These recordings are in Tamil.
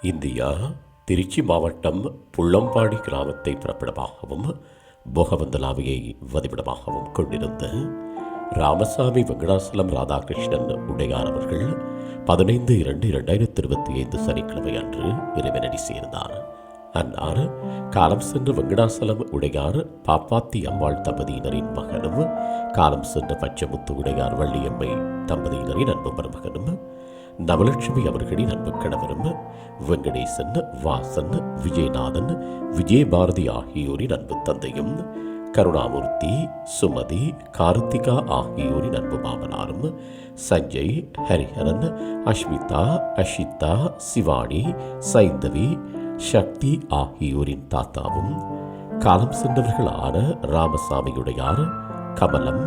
இந்தியா திருச்சி மாவட்டம் புள்ளம்பாடி கிராமத்தை பிறப்பிடமாகவும் போகவந்தலாவையை வதிவிடமாகவும் கொண்டிருந்த ராமசாமி வெங்கடாசலம் ராதாகிருஷ்ணன் உடையார் அவர்கள் பதினைந்து இரண்டு இரண்டாயிரத்தி இருபத்தி ஐந்து சனிக்கிழமை அன்று இறைவனடி சேர்ந்தார். அன்னார் காலம் சென்ற வெங்கடாசலம் உடையார் பாப்பாத்தி அம்மாள் தம்பதியினரின் மகனும் காலம் சென்ற பச்சமுத்து உடையார் வள்ளியம்மை தம்பதியினரின் அன்பு மருமகனும் நவலட்சுமி அவர்களின் அன்பு கணவரும் வெங்கடேசன் வாசன் விஜயநாதன் விஜயபாரதி ஆகியோரின் அன்பு தந்தையும் கருணாமூர்த்தி சுமதி கார்த்திகா ஆகியோரின் அன்பு மாமனாரும் சஞ்சய் ஹரிஹரன் அஷ்மிதா அஷிதா சிவானி சைந்தவி சக்தி ஆகியோரின் தாத்தாவும் காலம் சென்றவர்களான ராமசாமியுடையார் கமலம்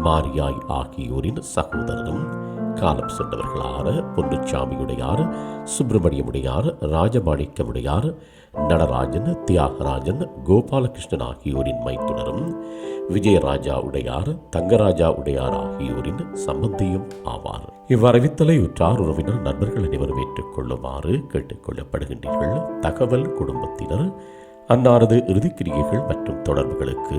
மாரியாய் ஆகியோரின் சகோதரரும் காலம் சென்றவர்களான பொன்னுச்சாமியுடையார் சுப்பிரமணியமுடையார் ராஜமாணிக்கமுடையார் நடராஜன் தியாகராஜன் கோபாலகிருஷ்ணன் ஆகியோரின் மைத்துனரும் விஜயராஜா உடையார் தங்கராஜா உடையார் ஆகியோரின் சம்பந்தியும் ஆவார். இவ்வறிவித்தலை உற்றார் உறவினர் நண்பர்கள் அனைவரும் ஏற்றுக்கொள்ளுமாறு கேட்டுக்கொள்ளப்படுகின்றீர்கள். தகவல் குடும்பத்தினர் அன்னாரது இறுதிக்கிரியைகள் மற்றும் தொடர்புகளுக்கு